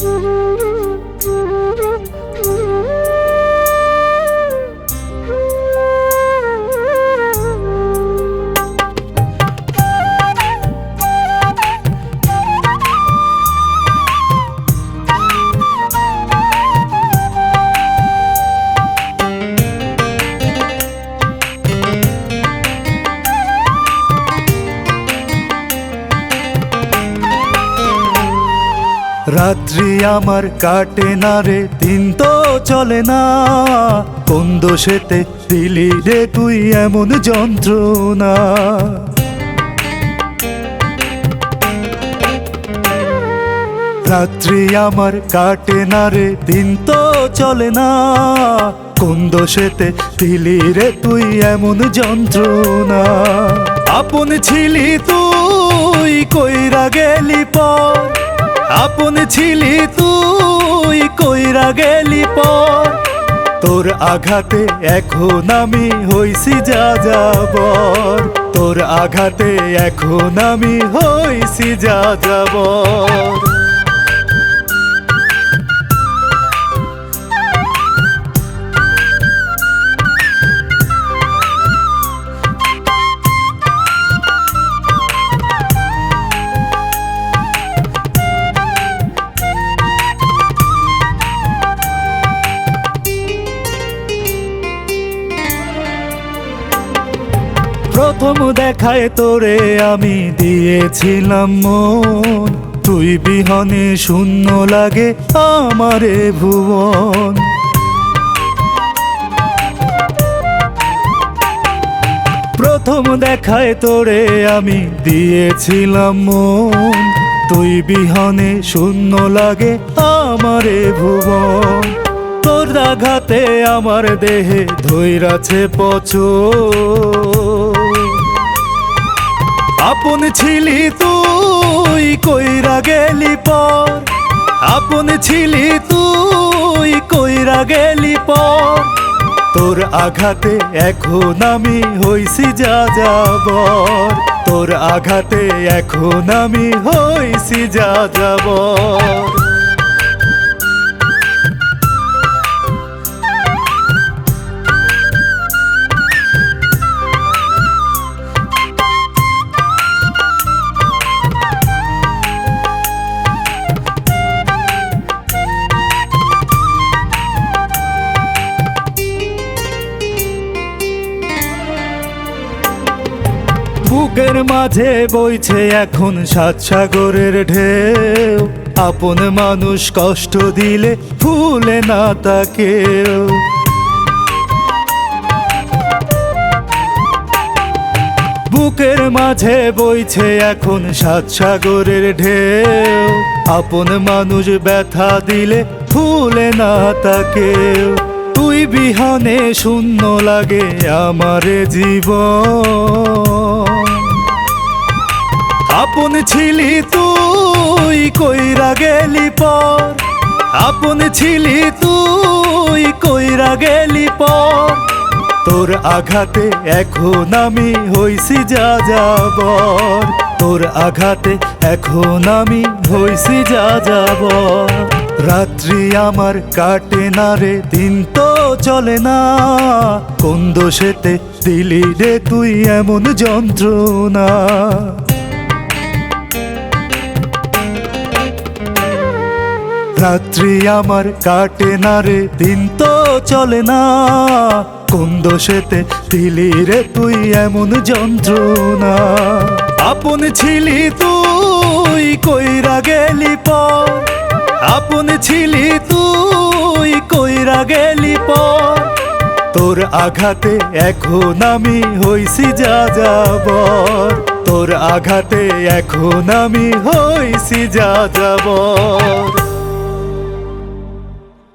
Mm-hmm. রাত্রি আমার কাটে না রে, দিন তো চলে না। কোন দোষেতে দিলি রে তুই এমন যন্ত্রণা? রাত্রি আমার কাটে না রে, দিন তো চলে না। কোন দোষেতে দিলি রে তুই এমন যন্ত্রণা? আপন ছিলি তুই, কইরা গেলি পর। আপন ছিলি তুই, কইরা গেলি পর। তোর আঘাতে এখন আমি হইছি যা যাবর তোর আঘাতে এখন আমি হইছি যা যাবর প্রথম দেখায় তোরে আমি দিয়েছিলাম মন। তুই বিহনে শূন্য লাগে আমারে ভুবন। প্রথম দেখায় তোরে আমি দিয়েছিলাম মন। তুই বিহনে শূন্য লাগে আমারে ভুবন। তোর আঘাতে আমার দেহে ধৈরাছে পচ ছিলি তুই, কইরা গেলি পর। আপন ছিলি তুই, কইরা গেলি পর। তোর আঘাতে এখন আমি হইছি যা যাবর তোর আঘাতে এখন আমি হইছি যা যাবর বুকের মাঝে বইছে এখন সাত সাগরের ঢেউ। আপন মানুষ কষ্ট দিলে ভুলে না তাকেও বুকের মাঝে বইছে এখন সাত সাগরের ঢেউ। আপন মানুষ ব্যথা দিলে ভুলে না তাকেও তুই বিহানে শূন্য লাগে আমার জীবন। আপন ছিলি তুই, কইরা গেলি পর। আপন ছিলি তুই, কইরা গেলি পর। তোর আঘাতে এখন আমি হইছি যা যাবর তোর আঘাতে এখন আমি হইছি যা যাবর রাত্রি আমার কাটে না রে, দিন তো চলে না। কোন দোষেতে দিলি রে তুই এমন যন্ত্রণা। রাত্রি আমার কাটে না রে, দিন তো চলে না। কোন দোষেতে দিলি রে তুই এমন যন্ত্রণা? আপন ছিলি তুই, কইরা গেলি পর। আপন ছিলি তুই, কইরা গেলি প তোর আঘাতে এখন আমি হইছি যা যাবর তোর আঘাতে এখন আমি হইছি যা যাবর